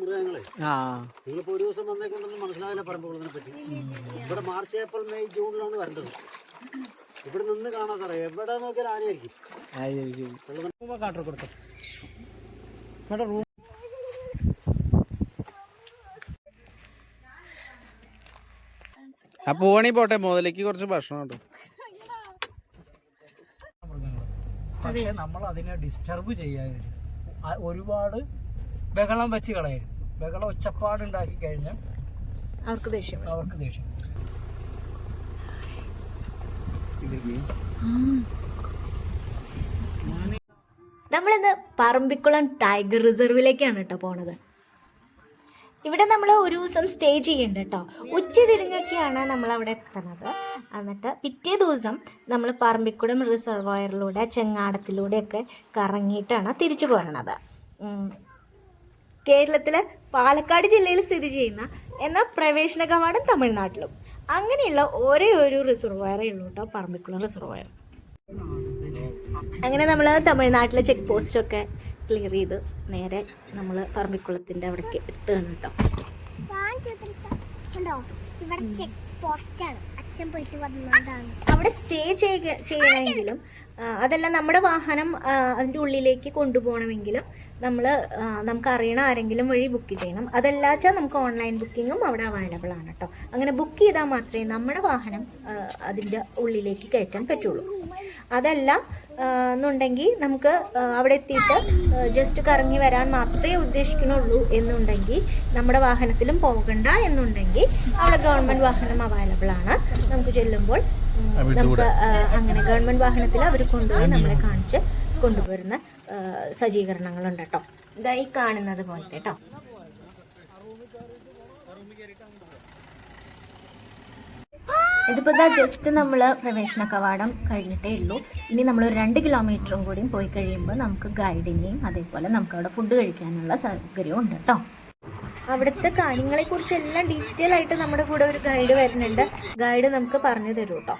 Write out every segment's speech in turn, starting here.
മൃഗങ്ങളെ? നിങ്ങളിപ്പോ ഒരു ദിവസം വന്നേക്കൊണ്ടൊന്നും മനസ്സിലാവില്ല പറമ്പുകളതിനെ പറ്റി. ഇവിടെ മാർച്ച് ഏപ്രിൽ മെയ് ജൂണിലാണ് വരേണ്ടത്. ഇവിടെ നിന്ന് കാണാൻ സാറേ എവിടെ നോക്കിയാൽ ആനയായിരിക്കും. കാട്ടർ കൊടുത്തു. മേഡം റൂം ആ പോട്ടെ മുതലേക്ക് കുറച്ച് ഭക്ഷണം ഉണ്ട് പക്ഷെ നമ്മൾ അതിനെ ഡിസ്റ്റർബ് ചെയ്യാതെ ഒരുപാട് ബഹളം വെച്ച് കളയരുത്. ബഹളം ഒച്ചപ്പാടുണ്ടാക്കി കഴിഞ്ഞാൽ അവർക്ക് ദേഷ്യം അവർക്ക് ദേഷ്യം നമ്മളിന്ന് പറമ്പിക്കുളം ടൈഗർ റിസർവിലേക്കാണ് കേട്ടോ പോണത്. ഇവിടെ നമ്മൾ ഒരു ദിവസം സ്റ്റേ ചെയ്യുന്നുണ്ട് കേട്ടോ ഉച്ച തിരിഞ്ഞൊക്കെയാണ് നമ്മൾ അവിടെ എത്തുന്നത് എന്നിട്ട് പിറ്റേ ദിവസം നമ്മൾ പറമ്പിക്കുടം റിസർവോയറിലൂടെ ചെങ്ങാടത്തിലൂടെയൊക്കെ കറങ്ങിയിട്ടാണ് തിരിച്ചു പോരണത്. കേരളത്തിലെ പാലക്കാട് ജില്ലയിൽ സ്ഥിതി ചെയ്യുന്ന എന്നാൽ പ്രവേശന കവാടം തമിഴ്നാട്ടിലും. അങ്ങനെയുള്ള ഒരേ ഒരു റിസർവോയറേ ഉള്ളൂ കേട്ടോ പറമ്പിക്കുളം റിസർവോയർ അങ്ങനെ നമ്മൾ തമിഴ്നാട്ടിലെ ചെക്ക് പോസ്റ്റ് ഒക്കെ ക്ലിയർ ചെയ്ത് നേരെ നമ്മൾ പറമ്പിക്കുളത്തിന്റെ അവിടേക്ക് എത്തുകയാണ് കേട്ടോ. ഇവിടെ ചെക്ക് അച്ഛൻ പോയിട്ട് വന്നതാണ്. അവിടെ സ്റ്റേ ചെയ്യണമെങ്കിലും അതല്ല നമ്മുടെ വാഹനം അതിന്റെ ഉള്ളിലേക്ക് കൊണ്ടുപോകണമെങ്കിലും നമ്മൾ നമുക്ക് അറിയണ ആരെങ്കിലും വഴി ബുക്ക് ചെയ്യണം. അതല്ലാച്ചാൽ നമുക്ക് ഓൺലൈൻ ബുക്കിങ്ങും അവിടെ അവൈലബിൾ ആണ് കേട്ടോ. അങ്ങനെ ബുക്ക് ചെയ്താൽ മാത്രമേ നമ്മുടെ വാഹനം അതിന്റെ ഉള്ളിലേക്ക് കയറ്റാൻ പറ്റുള്ളൂ. അതല്ല എന്നുണ്ടെങ്കിൽ നമുക്ക് അവിടെ എത്തിയിട്ട് ജസ്റ്റ് കറങ്ങി വരാൻ മാത്രമേ ഉദ്ദേശിക്കുന്നുള്ളൂ എന്നുണ്ടെങ്കിൽ നമ്മുടെ വാഹനത്തിലും പോകണ്ട എന്നുണ്ടെങ്കിൽ അവിടെ ഗവൺമെന്റ് വാഹനം അവൈലബിൾ ആണ്. നമുക്ക് ചെല്ലുമ്പോൾ നമുക്ക് അങ്ങനെ ഗവൺമെന്റ് വാഹനത്തിൽ അവർ കൊണ്ടുപോയി നമ്മളെ കാണിച്ച് കൊണ്ടുവരുന്ന സജ്ജീകരണങ്ങളുണ്ട് കേട്ടോ. ഇതായി കാണുന്നത് പോലത്തെ കേട്ടോ. ഇതിപ്പോൾ ഇതാ ജസ്റ്റ് നമ്മൾ പ്രവേശന കവാടം കഴിഞ്ഞിട്ടേ ഉള്ളൂ. ഇനി നമ്മൾ ഒരു രണ്ട് കിലോമീറ്ററും കൂടിയും പോയി കഴിയുമ്പോൾ നമുക്ക് ഗൈഡിനെയും അതേപോലെ നമുക്ക് അവിടെ ഫുഡ് കഴിക്കാനുള്ള സൗകര്യവും ഉണ്ട് കേട്ടോ അവിടുത്തെ കാര്യങ്ങളെക്കുറിച്ചെല്ലാം ഡീറ്റെയിൽ ആയിട്ട് നമ്മുടെ കൂടെ ഒരു ഗൈഡ് വരുന്നുണ്ട്. ഗൈഡ് നമുക്ക് പറഞ്ഞു തരും കേട്ടോ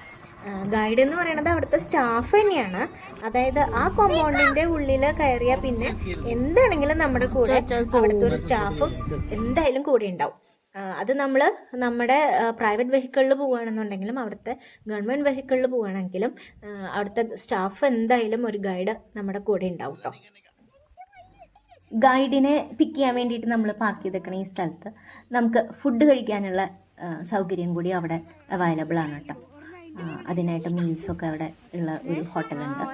ഗൈഡ് എന്ന് പറയുന്നത് അവിടുത്തെ സ്റ്റാഫ് തന്നെയാണ്. അതായത് ആ കോമ്പൗണ്ടിന്റെ ഉള്ളിൽ കയറിയാൽ പിന്നെ എന്താണെങ്കിലും നമ്മുടെ കൂടെ അവിടുത്തെ ഒരു സ്റ്റാഫും എന്തായാലും കൂടെ ഉണ്ടാവും. അത് നമ്മൾ നമ്മുടെ പ്രൈവറ്റ് വെഹിക്കിളിൽ പോവുകയാണെന്നുണ്ടെങ്കിലും അവിടുത്തെ ഗവൺമെന്റ് വെഹിക്കിളിൽ പോവുകയാണെങ്കിലും അവിടുത്തെ സ്റ്റാഫ് എന്തായാലും ഒരു ഗൈഡ് നമ്മുടെ കൂടെ ഉണ്ടാവും കേട്ടോ ഗൈഡിനെ പിക്ക് ചെയ്യാൻ വേണ്ടിയിട്ട് നമ്മൾ പാർക്ക് ചെയ്തേക്കണ ഈ സ്ഥലത്ത് നമുക്ക് ഫുഡ് കഴിക്കാനുള്ള സൗകര്യം കൂടി അവിടെ അവൈലബിൾ ആണ് കേട്ടോ അതിനായിട്ട് മീൽസൊക്കെ അവിടെ ഉള്ള ഒരു ഹോട്ടലുണ്ട്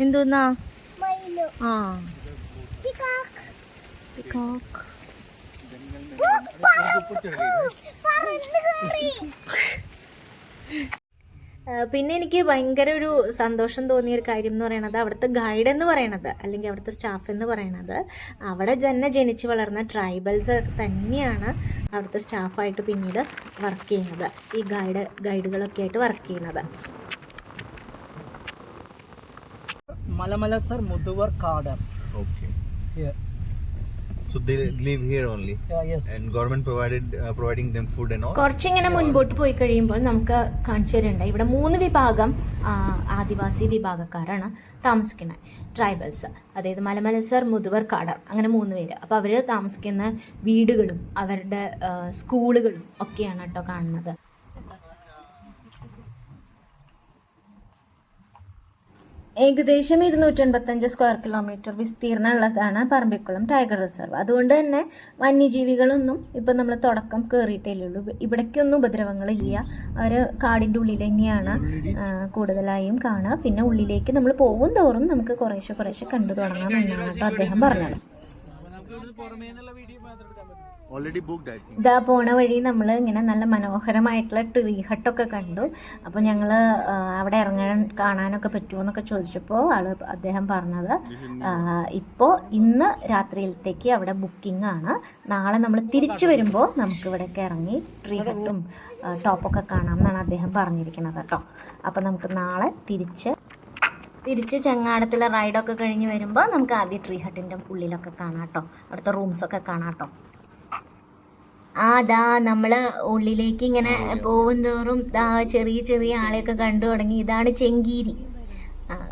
എന്തോന്നാ? ആ. പിക്കോക്ക് പിന്നെ എനിക്ക് ഭയങ്കര ഒരു സന്തോഷം തോന്നിയ ഒരു കാര്യം എന്ന് പറയുന്നത് അവിടുത്തെ ഗൈഡ് എന്ന് പറയണത് അല്ലെങ്കിൽ അവിടുത്തെ സ്റ്റാഫ് എന്ന് പറയണത് അവിടെ തന്നെ ജനിച്ചു വളർന്ന ട്രൈബൽസ് തന്നെയാണ് അവിടുത്തെ സ്റ്റാഫായിട്ട് പിന്നീട് വർക്ക് ചെയ്യുന്നത്. ഈ ഗൈഡ് ഗൈഡുകളൊക്കെ ആയിട്ട് വർക്ക് ചെയ്യുന്നത്. മലമലസർ മുതുവർ Okay. Yeah. So they live here only, Yeah, yes. and government provided uh, providing them food and all. കുറച്ചിങ്ങനെ മുൻപോട്ട് പോയി കഴിയുമ്പോൾ നമുക്ക് കാണിച്ചു തരുന്നുണ്ട് ഇവിടെ മൂന്ന് വിഭാഗം ആദിവാസി വിഭാഗക്കാരാണ് താമസിക്കുന്നത് ട്രൈബൽസ് അതായത് മലമലസർ മുതുവർ കാടർ അങ്ങനെ മൂന്ന് പേര് അപ്പോൾ അവർ താമസിക്കുന്ന വീടുകളും അവരുടെ സ്കൂളുകളും ഒക്കെയാണ് കേട്ടോ കാണുന്നത് ഏകദേശം ഇരുന്നൂറ്റൻപത്തഞ്ച് സ്ക്വയർ കിലോമീറ്റർ വിസ്തീർണമുള്ളതാണ് പറമ്പിക്കുളം ടൈഗർ റിസർവ് അതുകൊണ്ട് തന്നെ വന്യജീവികളൊന്നും ഇപ്പം നമ്മൾ തുടക്കം കയറിയിട്ടേ ഉള്ളൂ ഇവിടേക്കൊന്നും ഉപദ്രവങ്ങളില്ല. അവർ കാടിന്റെ ഉള്ളിൽ തന്നെയാണ് കൂടുതലായും കാണുക. പിന്നെ ഉള്ളിലേക്ക് നമ്മൾ പോകും തോറും നമുക്ക് കുറേശ്ശെ കുറേശ്ശെ കണ്ടു തുടങ്ങാം എന്നാണ് അദ്ദേഹം പറഞ്ഞത്. പുറമേ booked, വീഡിയോ think. ഇതാ പോണ വഴി നമ്മൾ ഇങ്ങനെ നല്ല മനോഹരമായിട്ടുള്ള ട്രീ ഹട്ടൊക്കെ കണ്ടു. അപ്പോൾ ഞങ്ങൾ അവിടെ ഇറങ്ങാൻ കാണാനൊക്കെ പറ്റുമോ എന്നൊക്കെ ചോദിച്ചപ്പോൾ ആൾ അദ്ദേഹം പറഞ്ഞത് ഇപ്പോൾ ഇന്ന് രാത്രിയിലത്തേക്ക് അവിടെ ബുക്കിംഗ് ആണ്. നാളെ നമ്മൾ തിരിച്ചു വരുമ്പോൾ നമുക്ക് ഇവിടെയൊക്കെ ഇറങ്ങി ട്രീ ഹട്ടും ടോപ്പൊക്കെ കാണാം എന്നാണ് അദ്ദേഹം പറഞ്ഞിരിക്കുന്നത് കേട്ടോ. അപ്പോൾ നമുക്ക് നാളെ തിരിച്ച് തിരിച്ച് ചങ്ങാടത്തിലെ റൈഡൊക്കെ കഴിഞ്ഞ് വരുമ്പോൾ നമുക്ക് ആദ്യം ട്രീ ഹട്ടിന്റെ ഉള്ളിലൊക്കെ കാണാം കേട്ടോ. അവിടുത്തെ റൂംസൊക്കെ കാണാം കേട്ടോ. ആ ദാ നമ്മൾ ഉള്ളിലേക്ക് ഇങ്ങനെ പോകും തോറും ദാ ചെറിയ ചെറിയ ആളെയൊക്കെ കണ്ടു തുടങ്ങി. ഇതാണ് ചെങ്കീരി.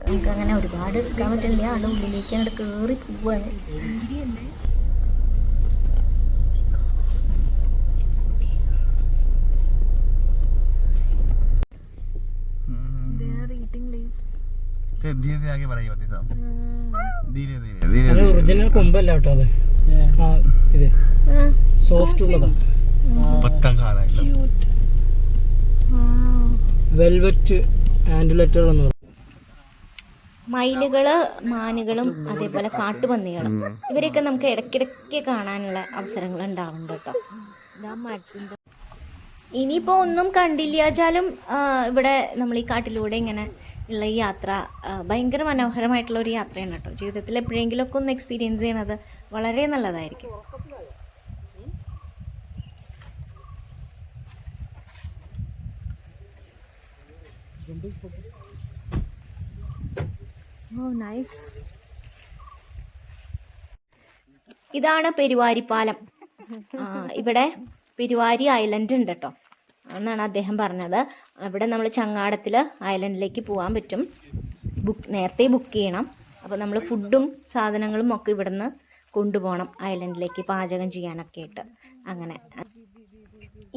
നമുക്ക് അങ്ങനെ ഒരുപാട് എടുക്കാൻ പറ്റില്ല. ആളെ ഉള്ളിലേക്ക് അങ്ങോട്ട് കയറി പോവാണ്. धीरे धीरे आगे बढ़ाइए बती साहब धीरे धीरे धीरे धीरे ഒറിജിനൽ കൊമ്പല്ല കേട്ടോ അത് ആ ഇത് സോഫ്റ്റ് ഉള്ളതാ पत्ता खा रहा है एकदम വെൽവെറ്റ് ആൻഡുലേറ്റർ എന്ന് പറയും മയിലുകള് മാനുകളും അതേപോലെ കാട്ടുപന്നികളും ഇവരെയൊക്കെ നമുക്ക് ഇടയ്ക്കിടയ്ക്ക് കാണാനുള്ള അവസരങ്ങൾ ഉണ്ടാവുന്നുണ്ട് കേട്ടോ ഇനിയിപ്പോൾ ഒന്നും കണ്ടില്ലാച്ചാലും ആ, ഇവിടെ നമ്മൾ ഈ കാട്ടിലൂടെ ഇങ്ങനെ ഉള്ള ഈ യാത്ര ഭയങ്കര മനോഹരമായിട്ടുള്ള ഒരു യാത്രയാണ് കേട്ടോ ജീവിതത്തിൽ എപ്പോഴെങ്കിലുമൊക്കെ ഒന്ന് എക്സ്പീരിയൻസ് ചെയ്യണത് വളരെ നല്ലതായിരിക്കും. ഓ നൈസ് ഇതാണ് പെരുവാരിപ്പാലം. ഇവിടെ പെരുവാരി ഐലൻഡ് ഉണ്ട് കേട്ടോ എന്നാണ് അദ്ദേഹം പറഞ്ഞത്. അവിടെ നമ്മൾ ചങ്ങാടത്തിൽ ഐലൻഡിലേക്ക് പോകാൻ പറ്റും. ബുക്ക് നേരത്തെ ബുക്ക് ചെയ്യണം. അപ്പോൾ നമ്മൾ ഫുഡും സാധനങ്ങളും ഒക്കെ ഇവിടുന്ന് കൊണ്ടുപോകണം ഐലൻഡിലേക്ക് പാചകം ചെയ്യാനൊക്കെ ആയിട്ട്. അങ്ങനെ.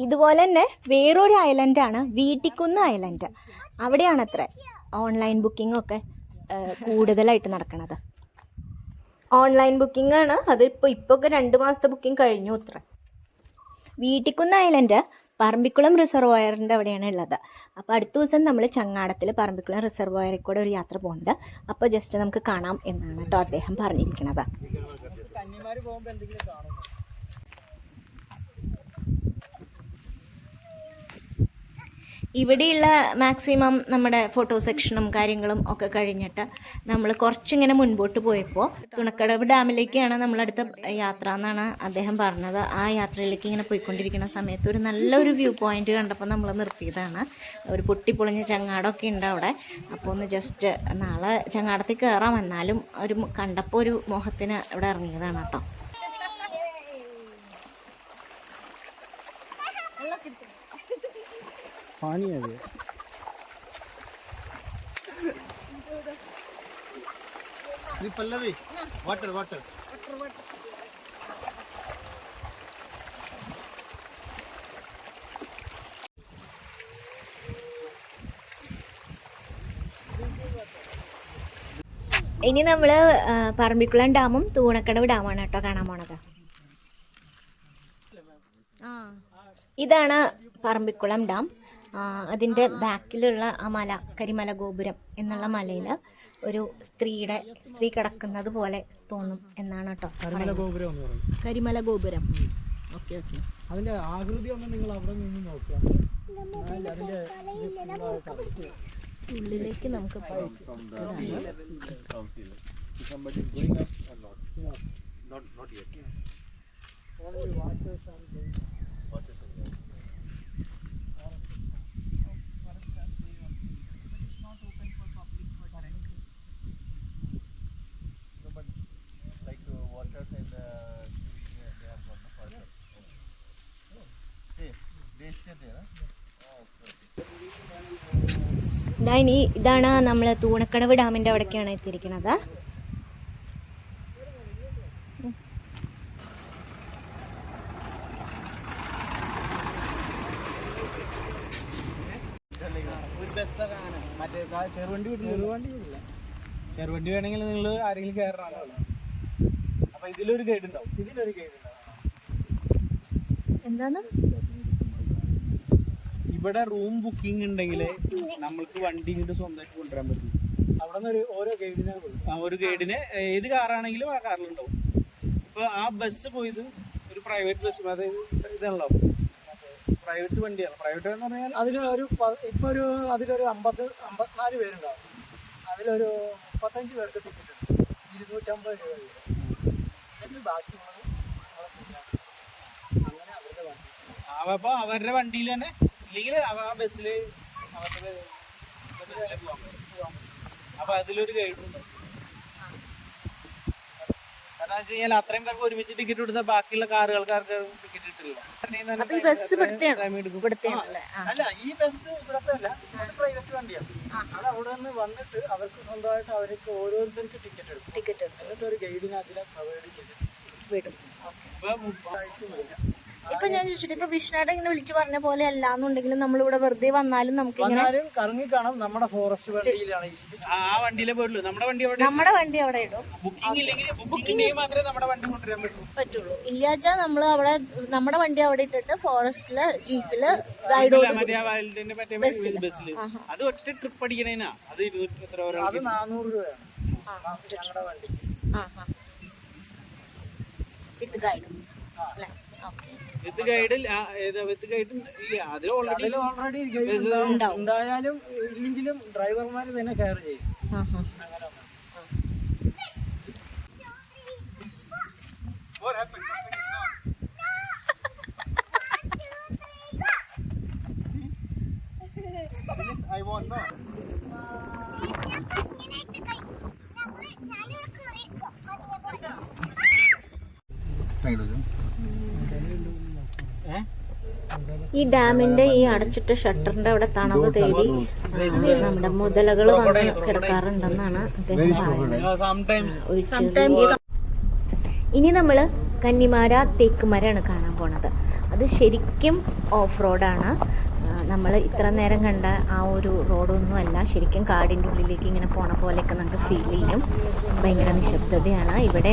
ഇതുപോലെ തന്നെ വേറൊരു ഐലൻഡാണ് വീട്ടിക്കുന്ന് ഐലൻഡ്. അവിടെയാണ് അത്ര ഓൺലൈൻ ബുക്കിംഗ് ഒക്കെ കൂടുതലായിട്ട് നടക്കുന്നത് ഓൺലൈൻ ബുക്കിംഗ് ആണ്. അതിപ്പോൾ ഇപ്പോൾ ഒക്കെ രണ്ട് മാസത്തെ ബുക്കിംഗ് കഴിഞ്ഞു അത്ര. വീട്ടിക്കുന്ന് ഐലൻഡ് പറമ്പിക്കുളം റിസർവോയറിന്റെ അവിടെയാണ് ഉള്ളത്. അപ്പോൾ അടുത്ത ദിവസം നമ്മൾ ചങ്ങാടത്തിൽ പറമ്പിക്കുളം റിസർവോയറിൽ കൂടെ ഒരു യാത്ര പോകുന്നുണ്ട് അപ്പോൾ ജസ്റ്റ് നമുക്ക് കാണാം എന്നാണ് കേട്ടോ അദ്ദേഹം പറഞ്ഞിരിക്കുന്നത് കന്നിമാർ എന്തെങ്കിലും ഇവിടെയുള്ള മാക്സിമം നമ്മുടെ ഫോട്ടോ സെക്ഷനും കാര്യങ്ങളും ഒക്കെ കഴിഞ്ഞിട്ട് നമ്മൾ കുറച്ചിങ്ങനെ മുൻപോട്ട് പോയപ്പോൾ തുണക്കടവ് ഡാമിലേക്കാണ് നമ്മളടുത്ത യാത്ര എന്നാണ് അദ്ദേഹം പറഞ്ഞത്. ആ യാത്രയിലേക്ക് ഇങ്ങനെ പോയിക്കൊണ്ടിരിക്കുന്ന സമയത്ത് ഒരു നല്ലൊരു വ്യൂ പോയിന്റ് കണ്ടപ്പോൾ നമ്മൾ നിർത്തിയതാണ്. ഒരു പൊട്ടിപ്പൊളിഞ്ഞ ചങ്ങാടമൊക്കെ ഉണ്ട് അവിടെ. അപ്പോൾ ഒന്ന് ജസ്റ്റ് നാളെ ചങ്ങാടത്തിൽ കയറാം എന്നാലും ഒരു കണ്ടപ്പോൾ ഒരു മോഹത്തിന് ഇവിടെ ഇറങ്ങിയതാണ് കേട്ടോ. പാനിയത് पल्लवी वाटर वाटर ഇനി നമ്മൾ പറമ്പിക്കുളം ഡാമും തൂണക്കടവ് ഡാമാണ് കേട്ടോ കാണാൻ പോണത് ഇതാണ് പറമ്പിക്കുളം ഡാം ആ, അതിന്റെ ബാക്കിലുള്ള ആ മല കരിമല ഗോപുരം എന്നുള്ള മലയിൽ ഒരു സ്ത്രീയുടെ സ്ത്രീ കിടക്കുന്നത് പോലെ തോന്നും എന്നാണ് കേട്ടോ കരിമല ഗോപുരം എന്ന് പറയും കരിമല ഗോപുരം. Okay okay. അതിന്റെ ആകൃതി ഒന്ന് നിങ്ങൾ അവിടെ നിന്ന് നോക്കുക. ഉള്ളിലേക്ക് നമുക്ക് not not not yet. Only watchers and things. ഇതാ ഇനി ഇതാണ് നമ്മൾ തൂണക്കടവ് ഡാമിന്റെ അവിടേക്കാണ് എത്തിയിരിക്കുന്നത്. ചെറുവണ്ടി വേണമെങ്കിൽ നിങ്ങൾ ആരെങ്കിലും കയറാനാണല്ലോ അപ്പൊ ഇതിലൊരു ഗൈഡ് ഉണ്ടാവും ഇതിലൊരു ഗൈഡ് ഉണ്ടാവും എന്താണ് ഇവിടെ റൂം ബുക്കിംഗ് ഉണ്ടെങ്കിൽ നമ്മൾക്ക് വണ്ടി ഇങ്ങോട്ട് സ്വന്തമായിട്ട് കൊണ്ടുവരാൻ പറ്റും. അവിടെ നിന്ന് ഒരു ഓരോ ഗൈഡിനെ ഒരു ഗൈഡിന് ഏത് കാറാണെങ്കിലും ആ കാറിലുണ്ടാവും ഇപ്പൊ ആ ബസ് പോയത് ഒരു പ്രൈവറ്റ് ബസ് അതായത് ഇതാണല്ലോ. പ്രൈവറ്റ് വണ്ടിയാണ്. പ്രൈവറ്റ് എന്ന് പറഞ്ഞാൽ പ- ഇപ്പൊ ഒരു അതിലൊരു അമ്പത് അമ്പത്തിനാല് പേരുണ്ടാവും. അതിലൊരു മുപ്പത്തഞ്ച് പേർക്ക് ടിക്കറ്റ് ഉണ്ട്. ഇരുന്നൂറ്റമ്പത് രൂപ. എന്നിട്ട് ബാക്കിയുള്ളത് അങ്ങനെ അവരുടെ വണ്ടി. അപ്പൊ അവരുടെ വണ്ടിയിൽ തന്നെ ഇല്ലെങ്കിൽ ആ ബസ്സിൽ അവരുടെ ബസ്സിലേക്ക് പോകാൻ പറ്റും. അപ്പൊ അതിലൊരു ഗൈഡ് ഉണ്ടാവും കാരണം വെച്ച് കഴിഞ്ഞാൽ അത്രയും പേർക്ക് ഒരുമിച്ച് ടിക്കറ്റ് എടുത്ത ബാക്കിയുള്ള കാറുകൾക്കാർക്ക് ടിക്കറ്റ് കിട്ടില്ല. അല്ല? ഈ ബസ് ഇവിടത്തെ അല്ല. ഇത് പ്രൈവറ്റ് വണ്ടിയാണ്. അത് അവിടെ നിന്ന് വന്നിട്ട് അവർക്ക് സ്വന്തമായിട്ട് അവർക്ക് ഓരോരുത്തർക്ക് ടിക്കറ്റ് എടുക്കും. ടിക്കറ്റ് എടുത്തു എന്നിട്ട് ഒരു ഗൈഡിനെ അതിലെ പ്രൊവൈഡ് ചെയ്ത് വിടും. ഇപ്പൊ ഇപ്പൊ ഞാൻ ചോദിച്ചിട്ട് ഇപ്പൊ വിഷ്ണുടെ ഇങ്ങനെ വിളിച്ചു പറഞ്ഞ പോലെ അല്ലാന്നുണ്ടെങ്കിലും നമ്മളിവിടെ വെറുതെ വന്നാലും നമുക്ക് വന്നാലും കറങ്ങി കാണാം നമ്മുടെ ഫോറസ്റ്റ് വണ്ടിയിലാണ് ആ വണ്ടിയിലേ നമ്മുടെ വണ്ടി അവിടെ നമ്മുടെ വണ്ടി അവിടെ ഇടും. ബുക്കിംഗ് ഇല്ലെങ്കിൽ ബുക്കിംഗ് മാത്രമേ നമ്മുടെ വണ്ടി കൊണ്ടുവരാൻ പറ്റുള്ളൂ. ഇല്ലാച്ചാ നമ്മൾ അവിടെ നമ്മുടെ വണ്ടി അവിടെ ഇട്ടിട്ട് ഫോറസ്റ്റിൽ ജീപ്പിൽ ഗൈഡ് ബസ്സിൽ അത് ഒറ്റ ട്രിപ്പ് അടിക്കണേനാ. അത് ഇരുന്നൂറ്റി എത്ര അത് ഒരാൾക്ക് നാനൂറ് രൂപയാണ്. ഞങ്ങളുടെ വണ്ടി. വിത്ത് ഗൈഡും അല്ലേ? വിത്ത് ഗൈഡ് വിത്ത് ഗൈഡ് അതിൽ ഓൾറെഡി ഓൾറെഡി ഉണ്ടായാലും ഇല്ലെങ്കിലും ഡ്രൈവർമാർ തന്നെ കെയർ ചെയ്യും. I want no. Side of ഈ ഡാമിന്റെ ഈ അടച്ചിട്ട ഷട്ടറിന്റെ അവിടെ തണവ് തേടി നമ്മുടെ മുതലകൾ വന്ന് കിടക്കാറുണ്ടെന്നാണ് അദ്ദേഹം പറയുന്നത്. ഇനി നമ്മൾ കന്നിമാര തേക്കുമരമാണ് കാണാൻ പോണത്. അത് ശരിക്കും ഓഫ് റോഡാണ്. നമ്മൾ ഇത്ര നേരം കണ്ട ആ ഒരു റോഡൊന്നും അല്ല. ശരിക്കും കാടിന്റെ ഉള്ളിലേക്ക് ഇങ്ങനെ പോണ പോലെയൊക്കെ നമുക്ക് ഫീൽ ചെയ്യും. ഭയങ്കര നിശബ്ദതയാണ്. ഇവിടെ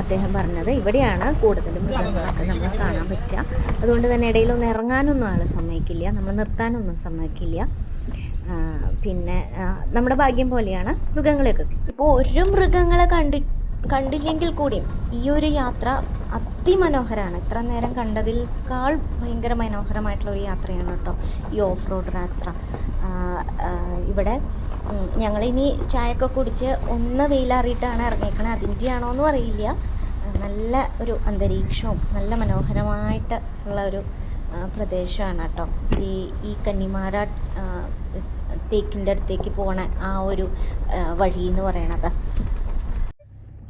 അദ്ദേഹം പറഞ്ഞത് ഇവിടെയാണ് കൂടുതലും മൃഗങ്ങളൊക്കെ നമ്മൾ കാണാൻ പറ്റുക. അതുകൊണ്ട് തന്നെ ഇടയിലൊന്നും ഇറങ്ങാനൊന്നും ആൾ സമ്മതിക്കില്ല. നമ്മൾ നിർത്താനൊന്നും സമ്മതിക്കില്ല. പിന്നെ നമ്മുടെ ഭാഗ്യം പോലെയാണ് മൃഗങ്ങളെയൊക്കെ. ഇപ്പോൾ ഒരു മൃഗങ്ങളെ കണ്ടി കണ്ടില്ലെങ്കിൽ കൂടിയും ഈ ഒരു യാത്ര അതിമനോഹരമാണ് ഇത്ര നേരം കണ്ടതിൽക്കാൾ ഭയങ്കര മനോഹരമായിട്ടുള്ള ഒരു യാത്രയാണ് കേട്ടോ ഈ ഓഫ് റോഡ് യാത്ര ഇവിടെ ഞങ്ങളിനി ചായയൊക്കെ കുടിച്ച് ഒന്ന് വെയിലാറിയിട്ടാണ് ഇറങ്ങിയേക്കണത് അതിന്റെ ആണോ എന്നും അറിയില്ല. നല്ല ഒരു അന്തരീക്ഷവും നല്ല മനോഹരമായിട്ട് ഉള്ള ഒരു പ്രദേശമാണ് കേട്ടോ. ഈ ഈ കന്നിമാര തേക്കിന്റെ അടുത്തേക്ക് പോണ ആ ഒരു വഴി എന്ന് പറയണത്.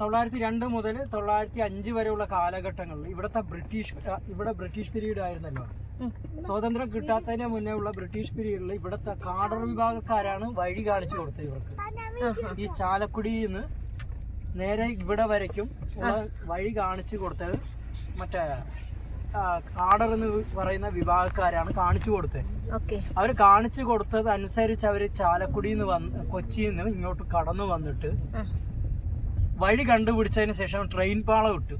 തൊള്ളായിരത്തി രണ്ട് മുതൽ തൊള്ളായിരത്തി അഞ്ച് വരെയുള്ള കാലഘട്ടങ്ങളിൽ ഇവിടുത്തെ ബ്രിട്ടീഷ് ഇവിടെ ബ്രിട്ടീഷ് പീരീഡ് ആയിരുന്നല്ലോ. സ്വാതന്ത്ര്യം കിട്ടാത്തതിന് മുന്നേ ഉള്ള ബ്രിട്ടീഷ് പീരീഡിൽ ഇവിടുത്തെ കാടർ വിഭാഗക്കാരാണ് വഴി കാണിച്ചു കൊടുത്തത് ഇവർക്ക്. ഈ ചാലക്കുടിയിൽ നിന്ന് നേരെ ഇവിടെ വരയ്ക്കും വഴി കാണിച്ചു കൊടുത്തത് മറ്റേ ആഡർ കാടർ എന്ന് പറയുന്ന വിഭാഗക്കാരാണ് കാണിച്ചു കൊടുത്തത്. അവർ കാണിച്ചു കൊടുത്തത് അനുസരിച്ച് അവർ ചാലക്കുടിയിൽ നിന്ന് വന്ന് കൊച്ചിയിൽ നിന്ന് ഇങ്ങോട്ട് കടന്നു വന്നിട്ട് വഴി കണ്ടുപിടിച്ചതിന് ശേഷം ട്രെയിൻ പാളം ഇട്ടു.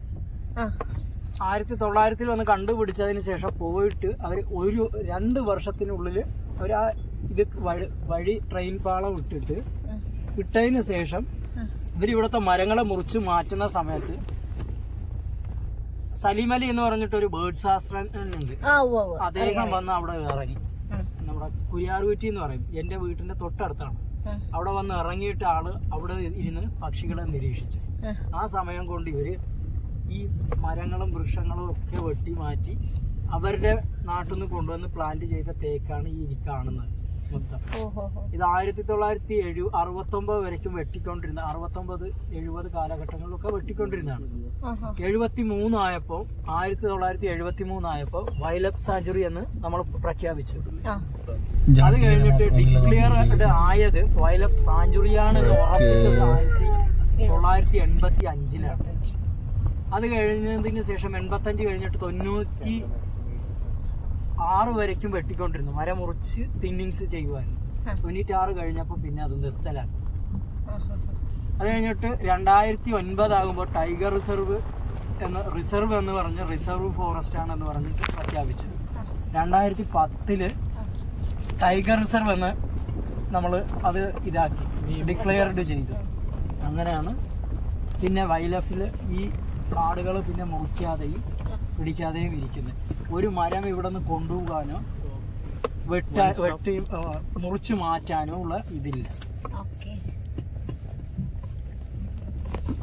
ആയിരത്തി തൊള്ളായിരത്തിൽ വന്ന് കണ്ടുപിടിച്ചതിന് ശേഷം പോയിട്ട് അവർ ഒരു രണ്ട് വർഷത്തിനുള്ളിൽ അവർ ആ ഇത് വഴി വഴി ട്രെയിൻ പാളം ഇട്ടിട്ട് ഇട്ടതിന് ശേഷം ഇവരിവിടുത്തെ മരങ്ങളെ മുറിച്ച് മാറ്റുന്ന സമയത്ത് സലിമലി എന്ന് പറഞ്ഞിട്ട് ഒരു ബേർഡ് ശാസ്ത്രജ്ഞനുണ്ട്. അദ്ദേഹം വന്ന് അവിടെ ഇറങ്ങി. നമ്മുടെ കുരിയാറുകുറ്റി എന്ന് പറയും. എന്റെ വീട്ടിന്റെ തൊട്ടടുത്താണ്. അവിടെ വന്ന് ഇറങ്ങിയിട്ട് ആൾ അവിടെ ഇരുന്ന് പക്ഷികളെ നിരീക്ഷിച്ചു. ആ. സമയം കൊണ്ട് ഇവർ ഈ മരങ്ങളും വൃക്ഷങ്ങളും ഒക്കെ വെട്ടി മാറ്റി അവരുടെ നാട്ടിൽ നിന്ന് കൊണ്ടുവന്ന് പ്ലാന്റ് ചെയ്ത തേക്കാണ് ഈ കാണുന്നത് മൊത്തം. ഇത് ആയിരത്തി തൊള്ളായിരത്തി എഴു അറുപത്തൊമ്പത് വരയ്ക്കും വെട്ടിക്കൊണ്ടിരുന്ന അറുപത്തൊമ്പത് എഴുപത് കാലഘട്ടങ്ങളിലൊക്കെ വെട്ടിക്കൊണ്ടിരുന്നതാണ്. എഴുപത്തി മൂന്നായപ്പോൾ ആയിരത്തി തൊള്ളായിരത്തി എഴുപത്തി മൂന്നായപ്പോൾ വൈലപ്പ് സാഞ്ചുറി എന്ന് നമ്മൾ പ്രഖ്യാപിച്ചു. അത് കഴിഞ്ഞിട്ട് ഡിക്ലിയർ ആയത് വൈലപ്പ് സാഞ്ചുറിയാണ് ഉറപ്പിച്ചത് ആയിരത്തി തൊള്ളായിരത്തി എൺപത്തി അഞ്ചിലാണ്. അത് കഴിഞ്ഞതിന് ശേഷം എൺപത്തഞ്ച് കഴിഞ്ഞിട്ട് തൊണ്ണൂറ്റി ആറ് വരയ്ക്കും വെട്ടിക്കൊണ്ടിരുന്നു. മരം മുറിച്ച് തിന്നിങ്സ് ചെയ്യുമായിരുന്നു തൊണ്ണൂറ്റാറ് കഴിഞ്ഞപ്പോൾ പിന്നെ അത് നിർത്തലാണ്. അത് കഴിഞ്ഞിട്ട് രണ്ടായിരത്തി ഒൻപതാകുമ്പോൾ ടൈഗർ റിസർവ് എന്ന് റിസർവ് എന്ന് പറഞ്ഞ് റിസർവ് ഫോറസ്റ്റ് ആണെന്ന് പറഞ്ഞിട്ട് പ്രഖ്യാപിച്ചു. രണ്ടായിരത്തി പത്തിൽ ടൈഗർ റിസർവ് എന്ന് നമ്മൾ അത് ഇതാക്കി ഡിക്ലെയർഡ് ചെയ്തു. അങ്ങനെയാണ്. പിന്നെ വൈൽഡ് ലൈഫിൽ ഈ കാടുകൾ പിന്നെ മുറിക്കാതെയും പിടിക്കാതെയും ഇരിക്കുന്നത് ഒരു മരം ഇവിടെ നിന്ന് കൊണ്ടുപോകാനോ വെട്ട വെട്ടി മുറിച്ചു മാറ്റാനോ ഉള്ള ഇതില്ല.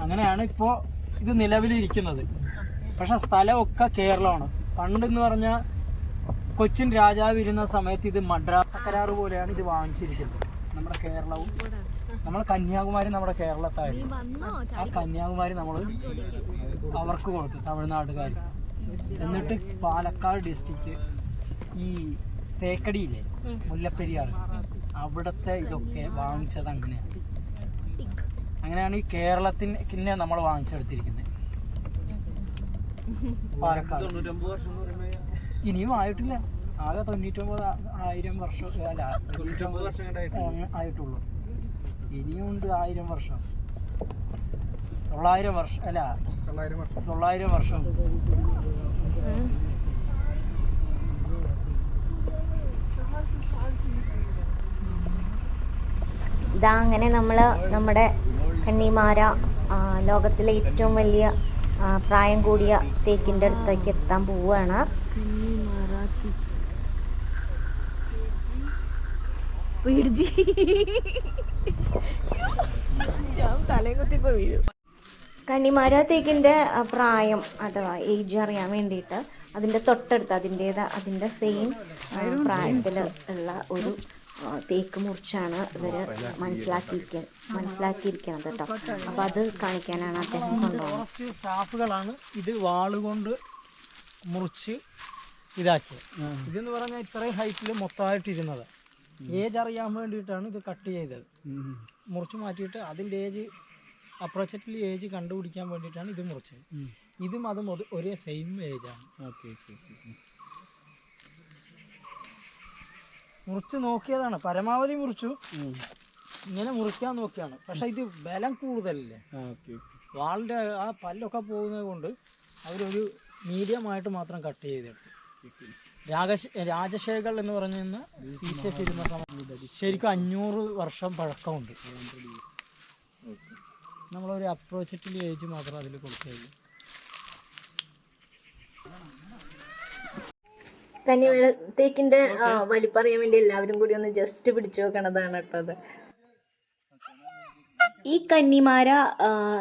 അങ്ങനെയാണ് ഇപ്പോൾ ഇത് നിലവിലിരിക്കുന്നത്. പക്ഷെ സ്ഥലമൊക്കെ കേരളമാണ്. പണ്ടെന്ന് പറഞ്ഞാൽ കൊച്ചിൻ രാജാവ് ഇരുന്ന സമയത്ത് ഇത് മദ്രാസ് കരാറ് പോലെയാണ് ഇത് വാങ്ങിച്ചിരിക്കുന്നത്. നമ്മുടെ കേരളവും നമ്മൾ കന്യാകുമാരി നമ്മുടെ കേരളത്തായിരുന്നു. ആ കന്യാകുമാരി നമ്മൾ അവർക്ക് കൊടുത്തു തമിഴ്നാട്ടുകാർ എന്നിട്ട് പാലക്കാട് ഡിസ്ട്രിക്റ്റ് ഈ തേക്കടിയിലെ മുല്ലപ്പെരിയാർ അവിടുത്തെ ഇതൊക്കെ വാങ്ങിച്ചത് അങ്ങനെയാണ്. അങ്ങനെയാണ് ഈ കേരളത്തിന് നമ്മൾ വാങ്ങിച്ചെടുത്തിരിക്കുന്നത്. പാലക്കാട് തൊണ്ണൂറ്റൊമ്പത് വർഷം എന്ന് പറയുമ്പോൾ ഇനിയും ആയിട്ടില്ല. ആകെ തൊണ്ണൂറ്റൊമ്പത് ആയിരം വർഷം അല്ല തൊണ്ണൂറ്റൊമ്പത് വർഷം ആയിട്ടുള്ളു. ഇനിയും ഉണ്ട് ആയിരം വർഷം. തൊള്ളായിരം വർഷം അല്ല തൊള്ളായിരം വർഷം. ഇതാ അങ്ങനെ നമ്മൾ നമ്മുടെ കണ്ണിമാര ലോകത്തിലെ ഏറ്റവും വലിയ പ്രായം കൂടിയ തേക്കിന്റെ അടുത്തേക്ക് എത്താൻ പോവുകയാണ്. കണ്ണിമാര തേക്കിന്റെ ആ, പ്രായം അഥവാ ഏജ് അറിയാൻ വേണ്ടിയിട്ട് അതിന്റെ തൊട്ടടുത്ത് അതിന്റേത് അതിന്റെ സെയിം പ്രായത്തിൽ ഉള്ള ഒരു തേക്ക് മുറിച്ചാണ് ഇവർ മനസ്സിലാക്കിയിരിക്ക മനസ്സിലാക്കിയിരിക്കുന്നത് കേട്ടോ അപ്പോൾ അത് കാണിക്കാനാണ് അദ്ദേഹം കൊണ്ടുപോകുന്നത്. സ്റ്റാഫുകളാണ് ഇത് വാളുകൊണ്ട് മുറിച്ച് ഇതാക്കിയത്. ഇതെന്ന് പറഞ്ഞാൽ ഇത്രയും ഹൈറ്റിൽ മൊത്തമായിട്ട് ഇരുന്നത് ഏജ് അറിയാൻ വേണ്ടിയിട്ടാണ് ഇത് കട്ട് ചെയ്തത്. മുറിച്ച് മാറ്റിയിട്ട് അതിന്റെ ഏജ് അപ്രോച്ചറ്റ്ലി ഏജ് കണ്ടുപിടിക്കാൻ വേണ്ടിയിട്ടാണ് ഇത് മുറിച്ചത്. ഇതും അതും ഒരു- സെയിം ഏജാണ്. ഓക്കെ ഓക്കെ മുറിച്ച് നോക്കിയതാണ്. പരമാവധി മുറിച്ചു. ഇങ്ങനെ മുറിക്കാൻ നോക്കിയാണ്. പക്ഷെ ഇത് ബലം കൂടുതലല്ലേ? വാളിന്റെ ആ പല്ലൊക്കെ പോകുന്നത് കൊണ്ട് അവരൊരു മീഡിയമായിട്ട് മാത്രം കട്ട് ചെയ്തെടുത്തു. രാജശ രാജശേഖർ എന്ന് പറഞ്ഞിരുന്ന ഇരുന്ന ശരിക്കും അഞ്ഞൂറ് വർഷം പഴക്കമുണ്ട്. നമ്മളൊരു അപ്രോച്ചിറ്റിൽ ഏജ് മാത്രം അതിൽ കൊടുക്കുകയുള്ളൂ. കന്നിമേള തേക്കിന്റെ വലിപ്പറിയാൻ വേണ്ടി എല്ലാവരും കൂടി ഒന്ന് ജസ്റ്റ് പിടിച്ചു നോക്കണതാണ് കേട്ടോ അത്. ഈ കന്നിമാര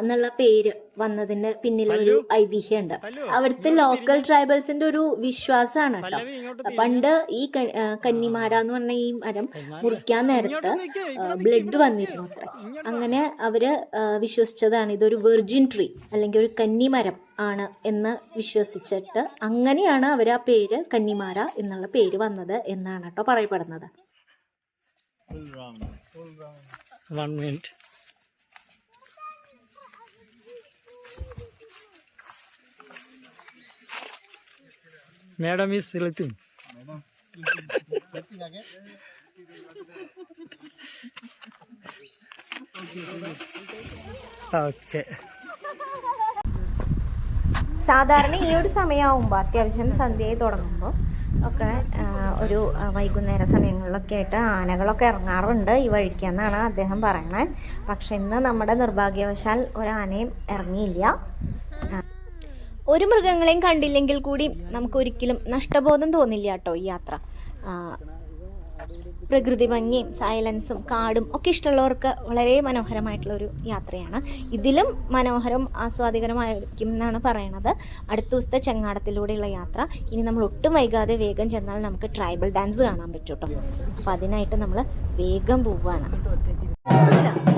എന്നുള്ള പേര് വന്നതിന് പിന്നിൽ ഒരു ഐതിഹ്യമുണ്ട്. അവിടുത്തെ ലോക്കൽ ട്രൈബൽസിന്റെ ഒരു വിശ്വാസമാണ് കേട്ടോ പണ്ട് ഈ കന്നിമാര എന്ന് പറഞ്ഞ ഈ മരം മുറിക്കാൻ നേരത്ത് ബ്ലഡ് വന്നിരുന്നു അത്ര. അങ്ങനെ അവർ വിശ്വസിച്ചതാണ്. ഇതൊരു വെർജിൻ ട്രീ അല്ലെങ്കിൽ ഒരു കന്നിമരം ആണ് എന്ന് വിശ്വസിച്ചിട്ട് അങ്ങനെയാണ് അവർ ആ പേര് കന്നിമാര എന്നുള്ള പേര് വന്നത് എന്നാണ് കേട്ടോ പറയപ്പെടുന്നത്. One minute madam is selecting okay സാധാരണ ഈ ഒരു സമയമാകുമ്പോൾ അത്യാവശ്യം സന്ധ്യയായി തുടങ്ങുമ്പോൾ ഒക്കെ ഒരു വൈകുന്നേര സമയങ്ങളിലൊക്കെ ആയിട്ട് ആനകളൊക്കെ ഇറങ്ങാറുണ്ട് ഈ വഴിക്കെന്നാണ് അദ്ദേഹം പറയണത് പക്ഷെ ഇന്ന് നമ്മുടെ നിർഭാഗ്യവശാൽ ആനയും ഇറങ്ങിയില്ല. ഒരു മൃഗങ്ങളെയും കണ്ടില്ലെങ്കിൽ കൂടി നമുക്ക് ഒരിക്കലും നഷ്ടബോധം തോന്നില്ല കേട്ടോ ഈ യാത്ര. പ്രകൃതി ഭംഗിയും സൈലൻസും കാടും ഒക്കെ ഇഷ്ടമുള്ളവർക്ക് വളരെ മനോഹരമായിട്ടുള്ള ഒരു യാത്രയാണ്. ഇതിലും മനോഹരം ആസ്വാദികരമായിരിക്കും എന്നാണ് പറയണത്. അടുത്ത ദിവസത്തെ ചെങ്ങാടത്തിലൂടെയുള്ള യാത്ര. ഇനി നമ്മൾ ഒട്ടും വൈകാതെ വേഗം ചെന്നാൽ നമുക്ക് ട്രൈബൽ ഡാൻസ് കാണാൻ പറ്റും കേട്ടോ. അപ്പം അതിനായിട്ട് നമ്മൾ വേഗം പോവുകയാണ്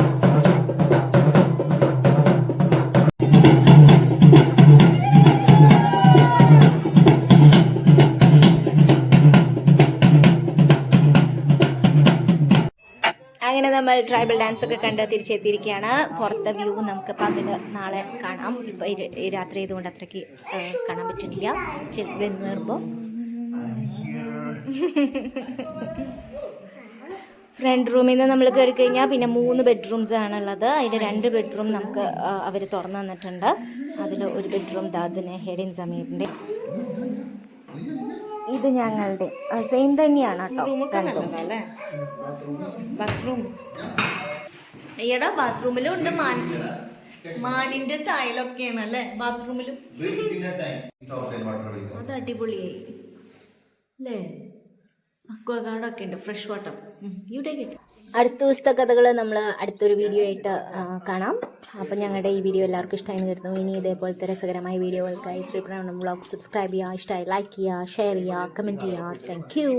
നമ്മൾ ട്രൈബൽ ഡാൻസ് ഒക്കെ കണ്ട് തിരിച്ചെത്തിയിരിക്കുകയാണ്. പുറത്തെ വ്യൂ നമുക്ക് പകൽ നാളെ കാണാം. ഇപ്പൊ രാത്രി ആയതുകൊണ്ട് അത്രയ്ക്ക് കാണാൻ പറ്റുന്നില്ല. വരുമ്പോൾ ഫ്രണ്ട് റൂമിൽ നിന്ന് നമ്മൾ കയറി കഴിഞ്ഞാൽ പിന്നെ മൂന്ന് ബെഡ്റൂംസ് ആണുള്ളത്. അതിൽ രണ്ട് ബെഡ്റൂം നമുക്ക് അവർ തുറന്നു തന്നിട്ടുണ്ട്. അതിൽ ഒരു ബെഡ്റൂം ദാദിനെ ഹെഡിൻ സമീറിന്റെ ഇത് ഞങ്ങളുടെ സെയിം തന്നെയാണ് കേട്ടോ രണ്ടും ബാത്റൂം അയ്യടാ ബാത്റൂമിലും ഉണ്ട് മാൻ. മാനിന്റെ ടൈലൊക്കെയാണ് അല്ലെ? ബാത്റൂമിലും അത് അടിപൊളിയായി. അല്ലേ? അക്വാഗാർഡൊക്കെ ഉണ്ട് ഫ്രഷ് വാട്ടർ ഇവിടെ അടുത്ത ദിവസത്തെ കഥകൾ നമ്മൾ അടുത്തൊരു വീഡിയോ ആയിട്ട് കാണാം. അപ്പം ഞങ്ങളുടെ ഈ വീഡിയോ എല്ലാവർക്കും ഇഷ്ടമായി കരുതുന്നു. ഇനി ഇതേപോലത്തെ രസകരമായ വീഡിയോകൾക്കായി ശ്രീപ്രണ ബ്ലോഗ് സബ്സ്ക്രൈബ് ചെയ്യുക ഇഷ്ടമായി ലൈക്ക് ചെയ്യുക ഷെയർ ചെയ്യുക കമന്റ് ചെയ്യുക. Thank you